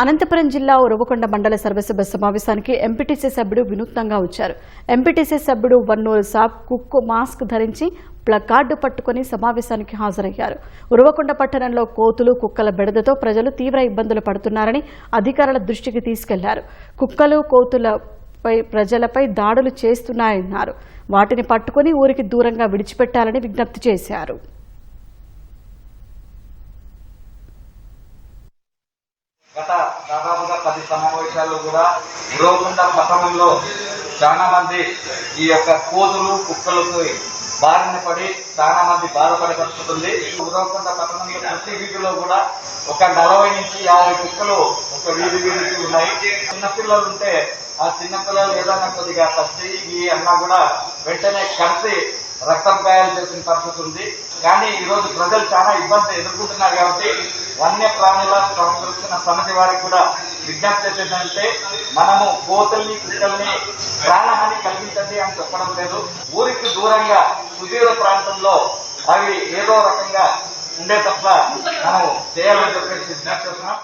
అనంతపురం జిల్లా ఉరవకొండ మండల సర్వసభ సమావేశానికి ఎంపీటీసీ సభ్యుడు వినూత్నంగా వచ్చారు. ఎంపీటీసీ సభ్యుడు వన్నూరు సాబ్ కుక్కు మాస్క్ ధరించి ప్లకార్డు పట్టుకుని సమావేశానికి హాజరయ్యారు. ఉరవకొండ పట్టణంలో కోతులు కుక్కల బెడదతో ప్రజలు తీవ్ర ఇబ్బందులు పడుతున్నారని అధికారుల దృష్టికి తీసుకెళ్ళారు. కుక్కలు కోతులపై ప్రజలపై దాడులు చేస్తున్నాయన్నారు. వాటిని పట్టుకుని ఊరికి దూరంగా విడిచిపెట్టాలని విజ్ఞప్తి చేశారు. గత దాదాపుగా పది సమావేశాల్లో కూడా ఉరవకొండ పట్టణంలో చాలా మంది ఈ యొక్క కోతులు కుక్కలకు బారిన పడి చాలా మంది బాధపడే పరిస్థితి ఉంది ఉరవకొండ పట్టణంలో ప్రతి వీధిలో కూడా ఒక నలభై నుంచి యాభై కుక్కలు ఒక వీధి వీధికి ఉన్నాయి. చిన్నపిల్లలు ఉంటే ఆ చిన్నపిల్లలు ఏదైనా కొద్దిగా తచ్చి ఈ అన్నా కూడా వెంటనే కలిసి రక్తం గాయాలు చేసిన పరిస్థితి ఉంది. కానీ ఈరోజు ప్రజలు చాలా ఇబ్బంది ఎదుర్కొంటున్నారు కాబట్టి వన్య ప్రాణుల సంరక్షణ సమితి వారికి కూడా విజ్ఞప్తి చేసేదంటే మనము కోతల్ని కుక్కల్ని ప్రాణహాని కలిగించండి అని చెప్పడం లేదు. ఊరికి దూరంగా సుదీర ప్రాంతంలో అవి ఏదో రకంగా ఉండే తప్ప మనం చేయాలని చెప్పేసి విజ్ఞప్తి చేస్తున్నాం.